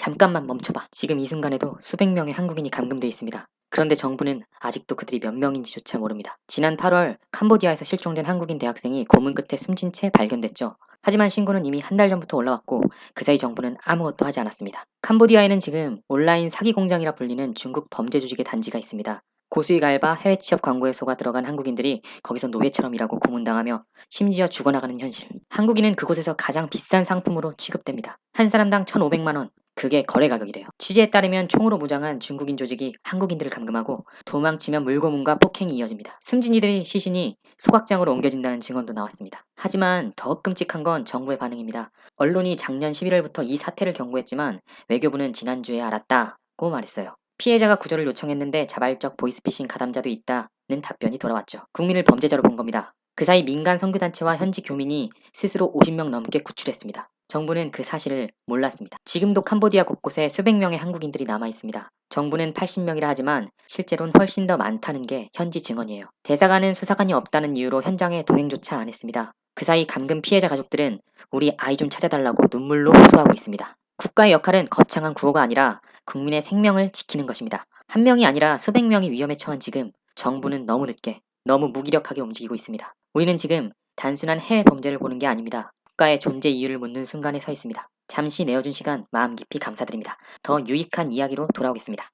잠깐만 멈춰봐. 지금 이 순간에도 수백 명의 한국인이 감금돼 있습니다. 그런데 정부는 아직도 그들이 몇 명인지조차 모릅니다. 지난 8월 캄보디아에서 실종된 한국인 대학생이 고문 끝에 숨진 채 발견됐죠. 하지만 신고는 이미 한 달 전부터 올라왔고 그 사이 정부는 아무것도 하지 않았습니다. 캄보디아에는 지금 온라인 사기 공장이라 불리는 중국 범죄 조직의 단지가 있습니다. 고수익 알바, 해외 취업 광고에 속아 들어간 한국인들이 거기서 노예처럼 일하고 고문당하며 심지어 죽어나가는 현실. 한국인은 그곳에서 가장 비싼 상품으로 취급됩니다. 한 사람당 1,500만 원. 그게 거래 가격이래요. 취재에 따르면 총으로 무장한 중국인 조직이 한국인들을 감금하고 도망치면 물고문과 폭행이 이어집니다. 숨진 이들이 시신이 소각장으로 옮겨진다는 증언도 나왔습니다. 하지만 더 끔찍한 건 정부의 반응입니다. 언론이 작년 11월부터 이 사태를 경고했지만 외교부는 지난주에 알았다고 말했어요. 피해자가 구조를 요청했는데 자발적 보이스피싱 가담자도 있다는 답변이 돌아왔죠. 국민을 범죄자로 본 겁니다. 그 사이 민간 선교단체와 현지 교민이 스스로 50명 넘게 구출했습니다. 정부는 그 사실을 몰랐습니다. 지금도 캄보디아 곳곳에 수백 명의 한국인들이 남아 있습니다. 정부는 80명이라 하지만 실제로는 훨씬 더 많다는 게 현지 증언이에요. 대사관은 수사관이 없다는 이유로 현장에 동행조차 안 했습니다. 그 사이 감금 피해자 가족들은 우리 아이 좀 찾아달라고 눈물로 호소하고 있습니다. 국가의 역할은 거창한 구호가 아니라 국민의 생명을 지키는 것입니다. 한 명이 아니라 수백 명이 위험에 처한 지금 정부는 너무 늦게, 너무 무기력하게 움직이고 있습니다. 우리는 지금 단순한 해외 범죄를 보는 게 아닙니다. 국가의 존재 이유를 묻는 순간에 서 있습니다. 잠시 내어준 시간 마음 깊이 감사드립니다. 더 유익한 이야기로 돌아오겠습니다.